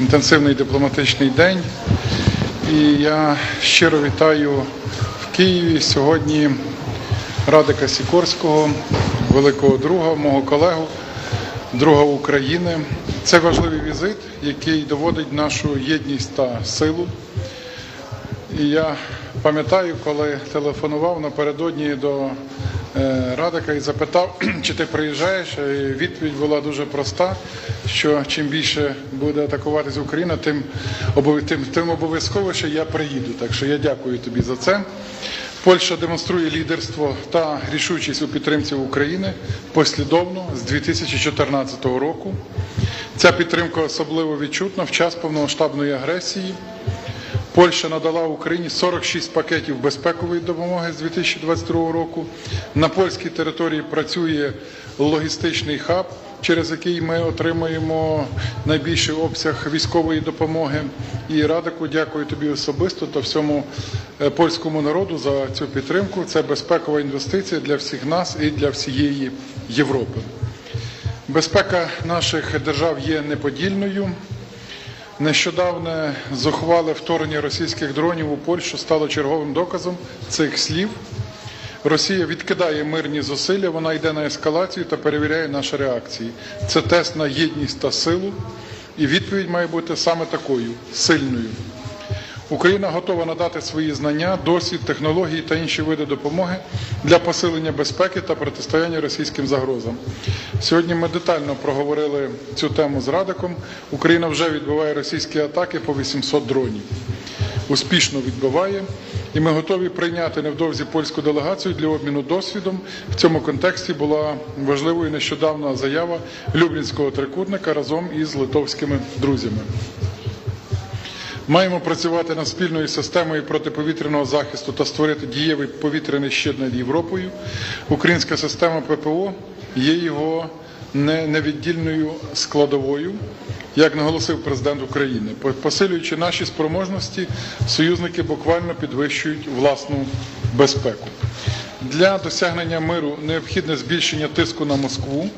Інтенсивний дипломатичний день, і я щиро вітаю в Києві сьогодні Радика Сікорського, великого друга, мого колегу, друга України. Це важливий візит, який доводить нашу єдність та силу. І я пам'ятаю, коли телефонував напередодні до Радика і запитав, чи ти приїжджаєш. І відповідь була дуже проста: що чим більше буде атакуватись Україна, тим, тим, тим обов'язково я приїду. Так що я дякую тобі за це. Польща демонструє лідерство та рішучість у підтримці України послідовно з 2014 року. Ця підтримка особливо відчутна в час повномасштабної агресії. Польща надала Україні 46 пакетів безпекової допомоги з 2022 року. На польській території працює логістичний хаб, через який ми отримуємо найбільший обсяг військової допомоги. І Радику, дякую тобі особисто та всьому е, польському народу за цю підтримку. Це безпекова інвестиція для всіх нас і для всієї Європи. Безпека наших держав є неподільною. Нещодавне зухвале вторгнення російських дронів у Польщу стало черговим доказом цих слів. Росія відкидає мирні зусилля, вона йде на ескалацію та перевіряє наші реакції. Це тест на єдність та силу, і відповідь має бути саме такою сильною. Україна готова надати свої знання, досвід, технології та інші види допомоги для посилення безпеки та протистояння російським загрозам. Сьогодні ми детально проговорили цю тему з Радиком. Україна вже відбиває російські атаки по 800 дронів. Успішно відбиває, і ми готові прийняти невдовзі польську делегацію для обміну досвідом. В цьому контексті була важливою нещодавна заява Люблінського трикутника разом із литовськими друзями. Маємо працювати над спільною системою протиповітряного захисту та створити дієвий повітряний щит над Європою. Українська система ППО є його невіддільною складовою, як наголосив президент України. Посилюючи наші спроможності, союзники буквально підвищують власну безпеку. Для досягнення миру необхідне збільшення тиску на Москву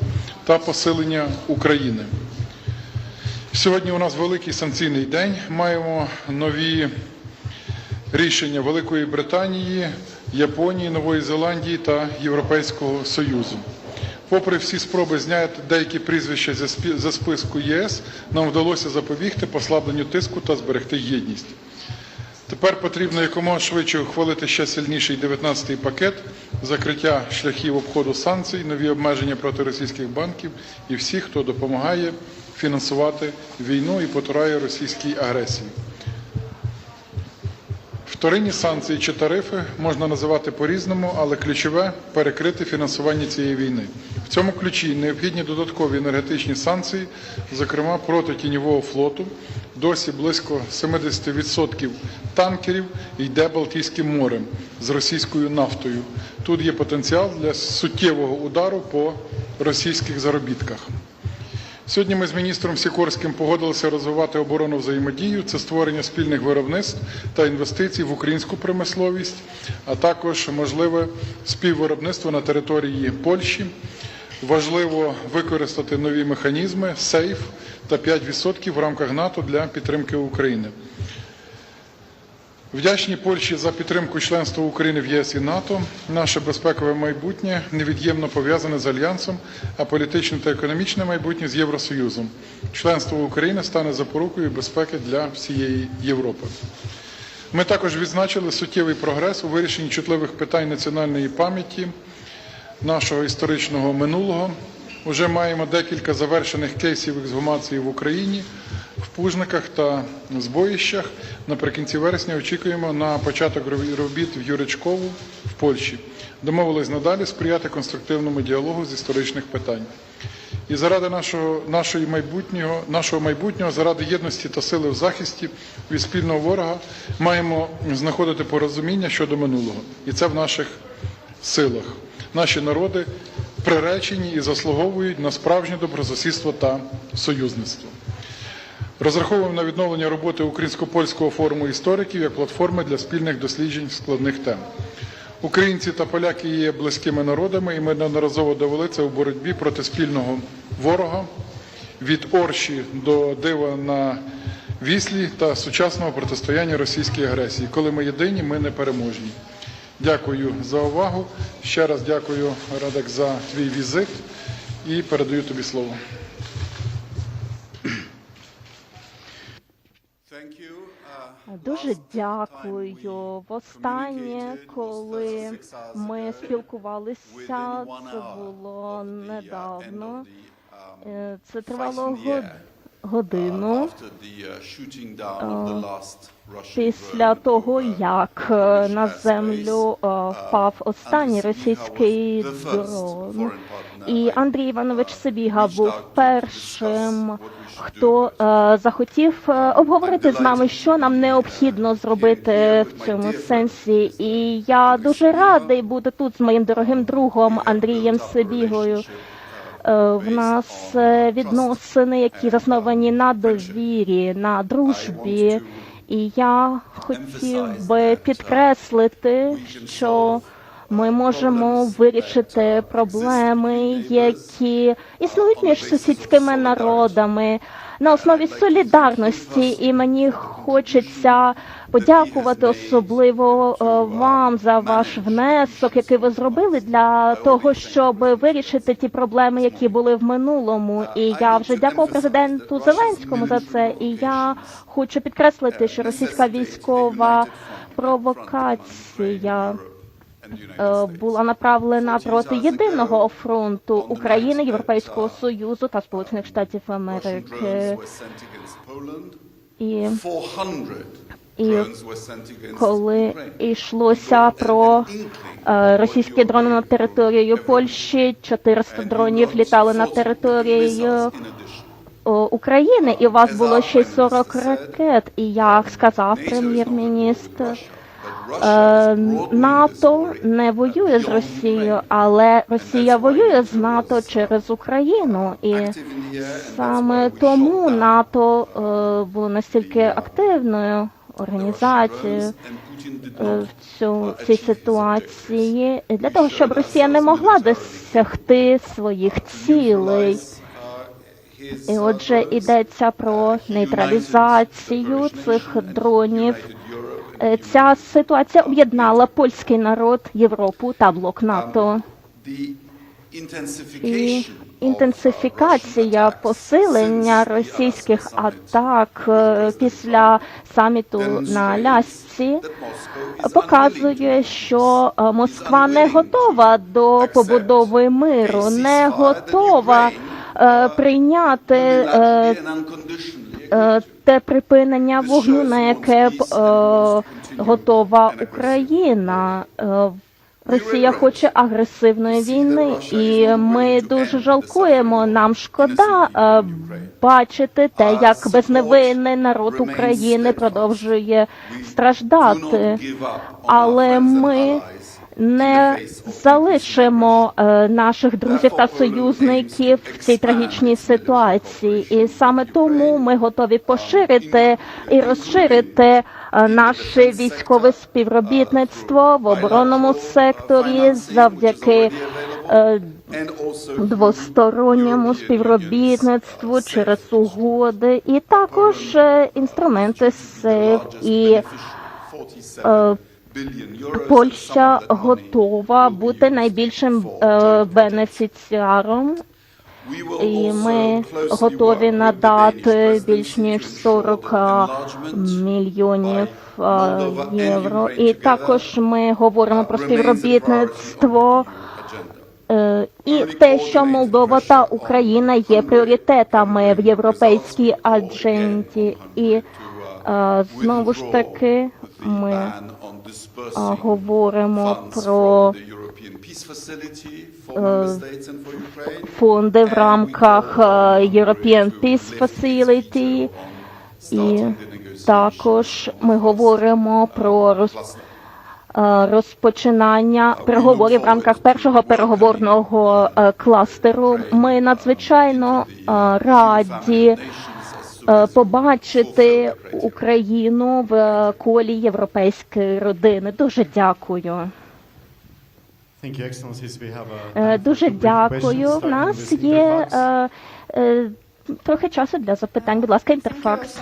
та посилення України. Сьогодні у нас великий санкційний день. Маємо нові рішення Великої Британії, Японії, Нової Зеландії та Європейського Союзу. Попри всі спроби зняти деякі прізвища за списку ЄС, нам вдалося запобігти послабленню тиску та зберегти єдність. Тепер потрібно якомога швидше ухвалити ще сильніший 19-й пакет, закриття шляхів обходу санкцій, нові обмеження проти російських банків і всіх, хто допомагає фінансувати війну і потурає російській агресії. Вторинні санкції чи тарифи можна називати по-різному, але ключове перекрити фінансування цієї війни. В цьому ключі необхідні додаткові енергетичні санкції, зокрема проти тіньового флоту. Досі близько 70% танкерів йде Балтійським морем з російською нафтою. Тут є потенціал для суттєвого удару по російських заробітках. Сьогодні ми з міністром Сікорським погодилися розвивати оборонну взаємодію. Це створення спільних виробництв та інвестицій в українську промисловість, а також можливе співвиробництво на території Польщі. Важливо використати нові механізми, сейф та 5% в рамках НАТО для підтримки України. Вдячні Польщі за підтримку членства України в ЄС і НАТО. Наше безпекове майбутнє невід'ємно пов'язане з альянсом, а політичне та економічне майбутнє з Євросоюзом. Членство України стане запорукою безпеки для всієї Європи. Ми також відзначили суттєвий прогрес у вирішенні чутливих питань національної пам'яті нашого історичного минулого. Уже маємо декілька завершених кейсів ексгумації в Україні, в Пужниках та Збоїщах. Наприкінці вересня очікуємо на початок робіт в Юричкову в Польщі. Домовились надалі сприяти конструктивному діалогу з історичних питань. І заради нашого, нашої майбутнього, нашого майбутнього, заради єдності та сили в захисті від спільного ворога, маємо знаходити порозуміння щодо минулого. І це в наших силах. Наші народи приречені і заслуговують на справжнє добросусідство та союзництво. Розраховуємо на відновлення роботи Українсько-польського форуму істориків як платформи для спільних досліджень складних тем. Українці та поляки є близькими народами, і ми неодноразово довели це у боротьбі проти спільного ворога від Орші до дива на Віслі та сучасного протистояння російській агресії. Коли ми єдині, ми не переможні. Дякую за увагу. Ще раз дякую, Радек, за твій візит і передаю тобі слово. Дуже дякую. Востаннє, коли ми спілкувалися, це було недавно. Е, Це тривало fighting год- year, годину uh, uh, Russian після того, uh, як на землю впав Uh, останній російський дрон. І Андрій Іванович uh, Сибіга був першим, хто е, захотів е, обговорити з нами, що нам необхідно зробити в цьому сенсі. І я дуже радий бути тут з моїм дорогим другом Андрієм Сибігою. Е, В нас е, відносини, які засновані на довірі, на дружбі. І я хотів би підкреслити, що ми можемо вирішити проблеми, які існують між сусідськими народами на основі солідарності. І мені хочеться подякувати особливо е, вам за ваш внесок, який ви зробили для того, щоб вирішити ті проблеми, які були в минулому. І я вже дякував президенту Зеленському за це. І я хочу підкреслити, що російська військова провокація була направлена проти єдиного фронту України, Європейського союзу та Сполучених Штатів Америки. І І коли йшлося про е, російські дрони на територію Польщі, 400 дронів літали на територію України, і у вас було ще й 40 ракет. І як сказав прем'єр-міністр, е, НАТО не воює з Росією, але Росія воює з НАТО через Україну. І саме тому НАТО е, було настільки активною організацією е, в цю цій ситуації для того, щоб Росія не могла досягти своїх цілей. І отже, йдеться про нейтралізацію цих дронів. Е, Ця ситуація об'єднала польський народ, Європу та блок НАТО. І інтенсифікація посилення російських атак е, після саміту на Алясці показує, що е, Москва не готова до побудови миру, не готова прийняти те припинення вогню, на яке б е, готова Україна. Е, Росія хоче агресивної війни, і ми дуже жалкуємо. Нам шкода е, бачити те, як безневинний народ України продовжує страждати. Але ми не залишимо е, наших друзів та союзників в цій трагічній ситуації, і саме тому ми готові поширити і розширити е, наше військове співробітництво в оборонному секторі завдяки е, двосторонньому співробітництву через угоди, і також інструменти СЕВ і Польща готова бути найбільшим е, бенефіціаром, і ми готові надати більш ніж 40 мільйонів е, євро. І також ми говоримо про співробітництво. Е, І те, що Молдова та Україна є пріоритетами в європейській адженді, і е, знову ж таки ми говоримо про фонди в рамках е, European Peace Facility, і також ми говоримо про роз, е, розпочинання переговорів в рамках першого переговорного е, кластеру. Ми надзвичайно е, раді е, побачити Україну в колі європейської родини. Дуже дякую. Е, Дуже дякую. Starting нас є е, е, трохи часу для запитань. Будь ласка, інтерфакс.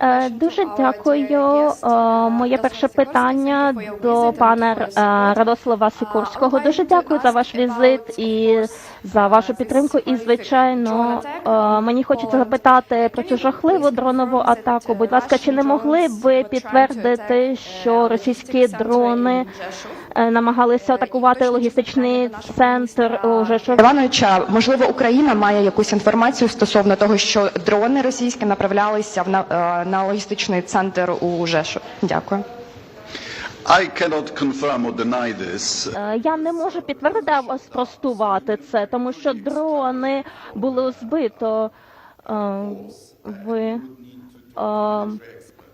Е, Дуже дякую. Е, Моє перше питання до пана е, Радослава Сікорського. Дуже дякую за ваш візит і за вашу підтримку. І звичайно, е, мені хочеться запитати про цю жахливу дронову атаку. Будь ласка, чи не могли б ви підтвердити, що російські дрони е, намагалися атакувати логістичний центр Жешов? Івановича, можливо, Україна має якусь інформацію стосовно того, що дрони російські направлялися в на, е, на логістичний центр у Жешу. Дякую. I cannot confirm or deny this. Е, Я не можу підтвердити або спростувати це, тому що дрони було збито. Е, Ви, е, е,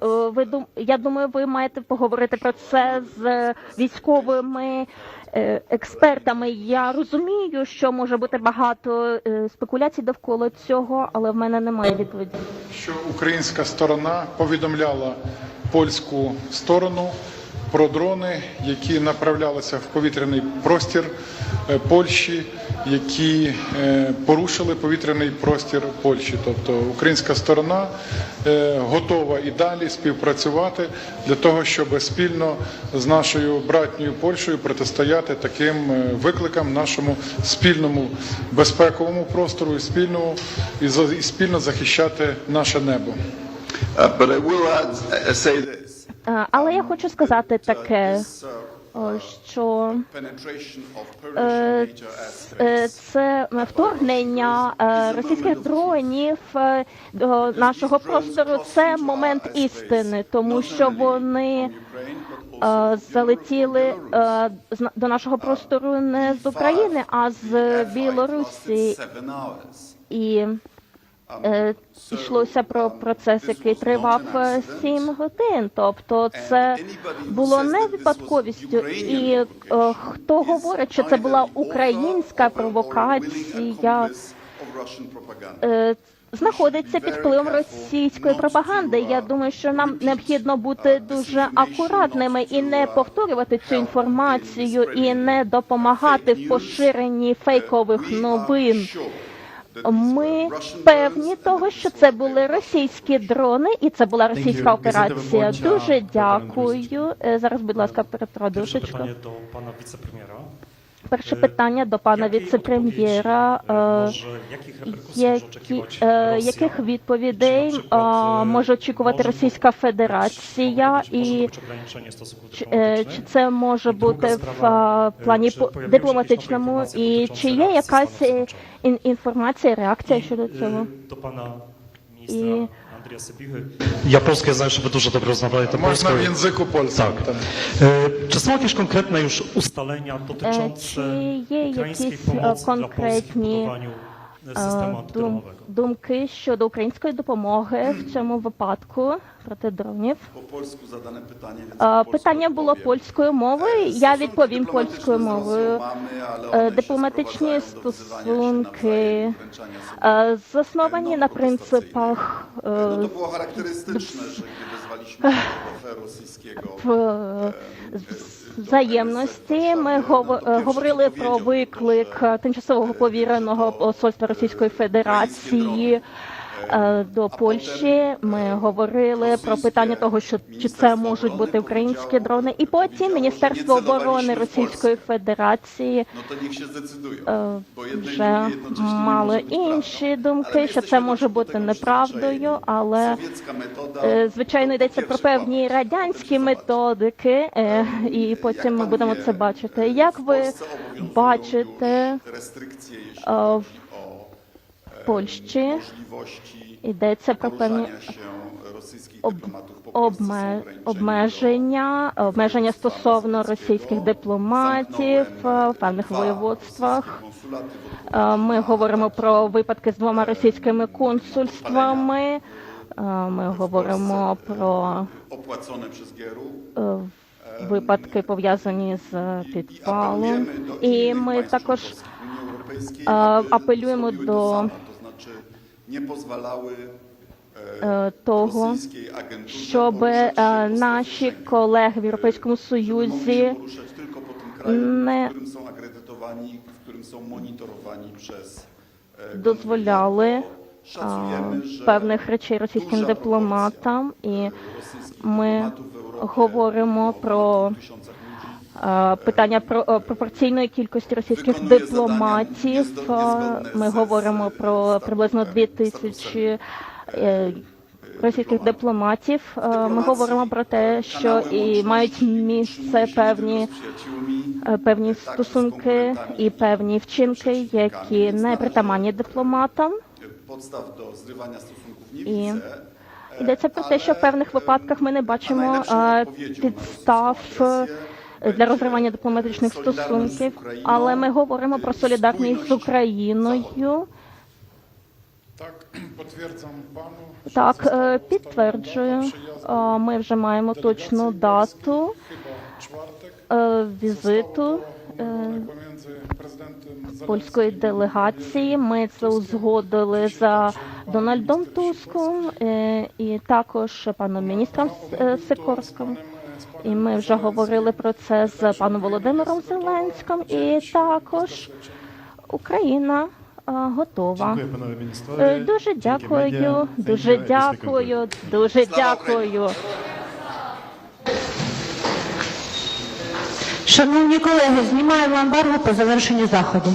ви дум- я думаю, ви маєте поговорити про це з військовими е, експертами. Я розумію, що може бути багато е, спекуляцій довкола цього, але в мене немає відповіді. що українська сторона повідомляла польську сторону про дрони, які направлялися в повітряний простір е, Польщі, які е, порушили повітряний простір Польщі. Тобто українська сторона е, готова і далі співпрацювати для того, щоб спільно з нашою братньою Польщею протистояти таким викликам нашому спільному безпековому простору і спільному і спільно захищати наше небо. Uh, but I will add, uh, say this. Е, Але я хочу сказати таке, що Е, е, це вторгнення російських дронів до нашого простору. Це момент істини, тому що вони залетіли до нашого простору не з України, а з Білорусі. І йшлося про процес, який тривав е, сім годин. Тобто, це було не випадковістю. І е, хто говорить, що це була українська провокація, е, знаходиться під впливом російської пропаганди. Я думаю, що нам необхідно бути дуже акуратними і не повторювати цю інформацію, і не допомагати в поширенні фейкових новин. Ми певні того, що це були російські дрони, і це була російська операція. Дуже дякую. Е, Зараз, будь ласка, Петро Питання до пана wicepremiera. Перше питання до пана віце-прем'єра. Е, Які, е, Rosja? яких відповідей е, може очікувати Російська Федерація і чи, е, це може бути в е, плані дипломатичному, і чи є якась е, інформація, реакція щодо цього? y, Andrija Sepichy. Ja polskie znam, żeby dużo dobrze rozmawiali. To Można w języku polskim. Tak. tak. E, czy są jakieś konkretne już ustalenia dotyczące e, ukraińskiej pomocy dla Polski w budowaniu е, дум- antydronowego? думки щодо української допомоги в цьому випадку проти дронів? Po polsku zadane pytanie, więc Е, po polsku Питання було odpowiem. польською мовою. Я Stosunki відповім польською мовою. Е, Дипломатичні стосунки е, засновані на принципах е, No to było charakterystyczne, że kiedy wezwaliśmy е, взаємності. Ми е, говорили про виклик е, тимчасового повіреного посольства Російської Федерації. Е, До Польщі ми говорили про питання того, що чи це можуть бути українські дрони, і потім Міністерство оборони Російської Федерації zdecydują. е, вже мали інші думки, що це може бути неправдою, але Е, Звичайно, йдеться про певні радянські методики, е, і потім ми будемо це бачити. Як ви бачите, Польщі. Йдеться про певні обме- обмеження, обмеження стосовно російських дипломатів е, в певних воєводствах. Ми говоримо про випадки з двома російськими консульствами. Е, Ми говоримо про е, випадки пов'язані з підпалом. І ми також апелюємо до того, щоб е, наші колеги в Європейському Союзі не e, дозволяли певних речей російським дипломатам, і ми говоримо про е, питання про е, пропорційної кількості російських дипломатів. Е, Ми говоримо про приблизно дві тисячі е, російських дипломатів. Е, Ми говоримо про те, що і мають місце певні е, певні стосунки і певні вчинки, які не притаманні дипломатам. Zrywania stosunków nie І. Йдеться про те, що в певних випадках ми не бачимо е, підстав е, для розривання дипломатичних стосунків, але ми говоримо про солідарність з Україною. Так, підтверджую пану. Так, е, підтверджую. Е, Ми вже маємо точну дату е, візиту е, президентом польської делегації. Ми це узгодили за Дональдом Туском е, і також паном міністром е, Сикорським. І ми вже говорили про це з паном Володимиром Зеленським. І також Україна е, готова. Е. Дуже дякую, дуже дякую, дуже дякую. Шановні колеги, знімаємо ембарго по завершенню заходу.